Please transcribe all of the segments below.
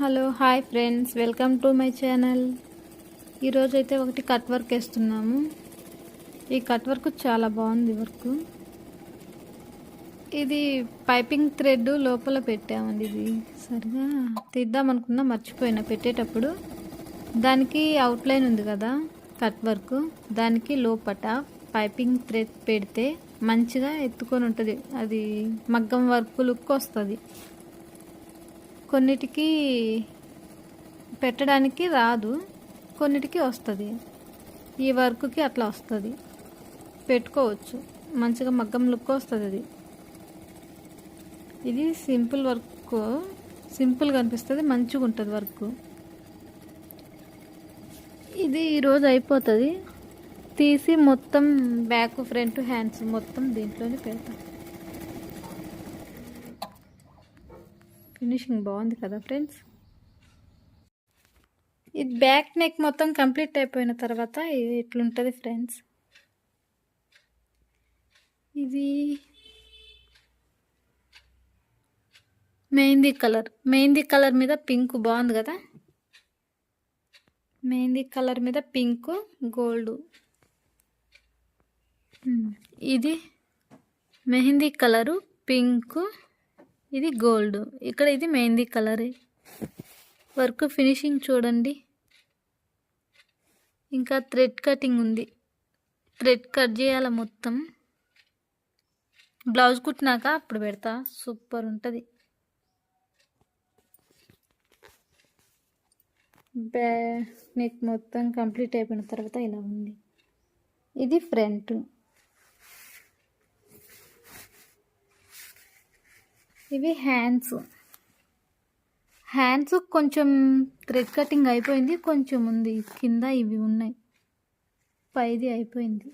Hello hi friends. Welcome to my channel. ఈరోజైతే ఒకటి cut work వేస్తున్నాము. ఈ కట్ వర్క్ చాలా బాగుంది వర్క్. ఇది పైపింగ్ థ్రెడ్ లోపల పెట్టామండి ఇది. సరిగా తీద్దాం అనుకున్నా మర్చిపోయినా పెట్టేటప్పుడు. దానికి అవుట్లైన్ ఉంది కదా కట్ వర్క్. దానికి లోపట పైపింగ్ థ్రెడ్ పెడితే మంచిగా ఎత్తుకొని ఉంటుంది. అది మగ్గం వర్క్ లుక్ వస్తుంది. కొన్నిటికి పెట్టడానికి రాదు కొన్నిటికి వస్తుంది. ఈ వర్క్కి అట్లా వస్తుంది. పెట్టుకోవచ్చు. మంచిగా మగ్గం లుక్ వస్తుంది అది. ఇది సింపుల్ వర్క్ సింపుల్గా అనిపిస్తుంది మంచిగా ఉంటుంది వర్క్. ఇది ఈరోజు అయిపోతుంది. తీసి మొత్తం బ్యాక్ ఫ్రంట్ హ్యాండ్స్ మొత్తం దీంట్లోనే పెడతాం. ఫినిషింగ్ బాగుంది కదా ఫ్రెండ్స్? ఇది బ్యాక్ నెక్ మొత్తం కంప్లీట్ అయిపోయిన తర్వాత ఇది ఇట్లుంటుంది ఫ్రెండ్స్? ఇది మెహందీ కలర్. మెహందీ కలర్ మీద పింక్ బాగుంది కదా? మెహందీ కలర్ మీద పింక్ గోల్డ్. ఇది మెహందీ కలరు పింక్ ఇది గోల్డ్. ఇక్కడ ఇది మెహందీ కలరే. వర్క్ ఫినిషింగ్ చూడండి. ఇంకా థ్రెడ్ కటింగ్ ఉంది. థ్రెడ్ కట్ చేయాలి మొత్తం. బ్లౌజ్ కుట్టినాక అప్పుడు పెడతా. సూపర్ ఉంటుంది. బ్యా నెక్ మొత్తం కంప్లీట్ అయిపోయిన తర్వాత ఇలా ఉంది. ఇది ఫ్రంట్. ఇవి హ్యాండ్స్. హ్యాండ్స్ కొంచెం థ్రెడ్ కటింగ్ అయిపోయింది. కొంచెం ఉంది. కింద ఇవి ఉన్నాయి. పైది అయిపోయింది.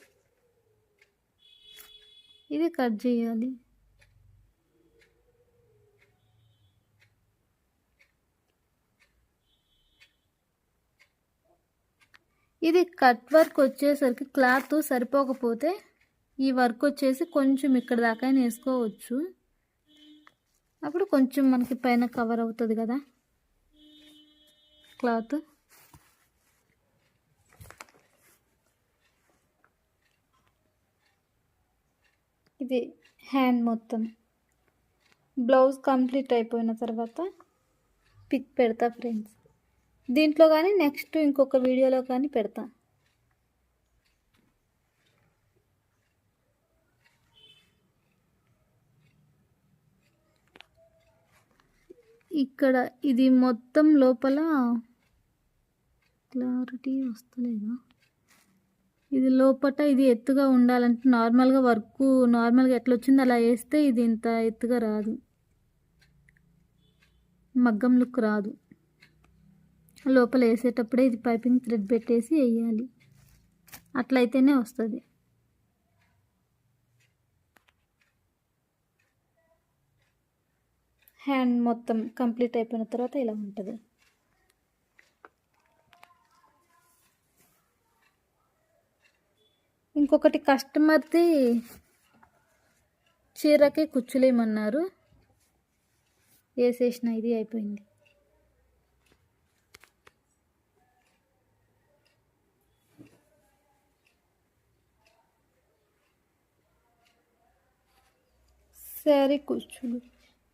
ఇది కట్ చేయాలి. ఇది కట్ వర్క్ వచ్చేసరికి క్లాత్ సరిపోకపోతే ఈ వర్క్ వచ్చేసి కొంచెం ఇక్కడ దాకా వేసుకోవచ్చు. అప్పుడు కొంచెం మనకి పైన కవర్ అవుతుంది కదా? క్లాత్. ఇది హ్యాండ్ మొత్తం. బ్లౌజ్ కంప్లీట్ అయిపోయిన తర్వాత పిక్ పెడతా ఫ్రెండ్స్. దీంట్లో కానీ నెక్స్ట్ ఇంకొక వీడియోలో కానీ పెడతా. ఇక్కడ ఇది మొత్తం లోపల క్లారిటీ వస్తలేదా? ఇది లోపల ఇది ఎత్తుగా ఉండాలంటే నార్మల్గా వర్క్ నార్మల్గా ఎట్లా వచ్చిందో అలా వేస్తే ఇది ఇంత ఎత్తుగా రాదు. మగ్గం లుక్ రాదు. లోపల వేసేటప్పుడే ఇది పైపింగ్ థ్రెడ్ పెట్టేసి వేయాలి. అట్లయితేనే వస్తుంది. హ్యాండ్ మొత్తం కంప్లీట్ అయిపోయిన తర్వాత ఇలా ఉంటుంది. ఇంకొకటి కస్టమర్ది చీరకి కుచ్చులేమన్నారు వేసేసిన ఇది అయిపోయింది. శారీ కుచ్చులు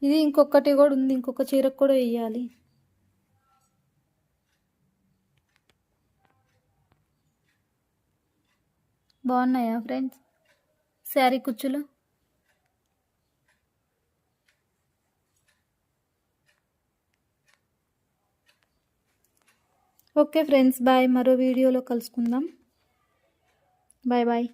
ఇది ఇంకొకటి కూడా ఉంది ఇంకొక చీరకు కూడా వేయాలి. బాగున్నాయా ఫ్రెండ్స్ శారీ కుచ్చులు? ఓకే ఫ్రెండ్స్ బాయ్ మరో వీడియోలో కలుసుకుందాం. Bye bye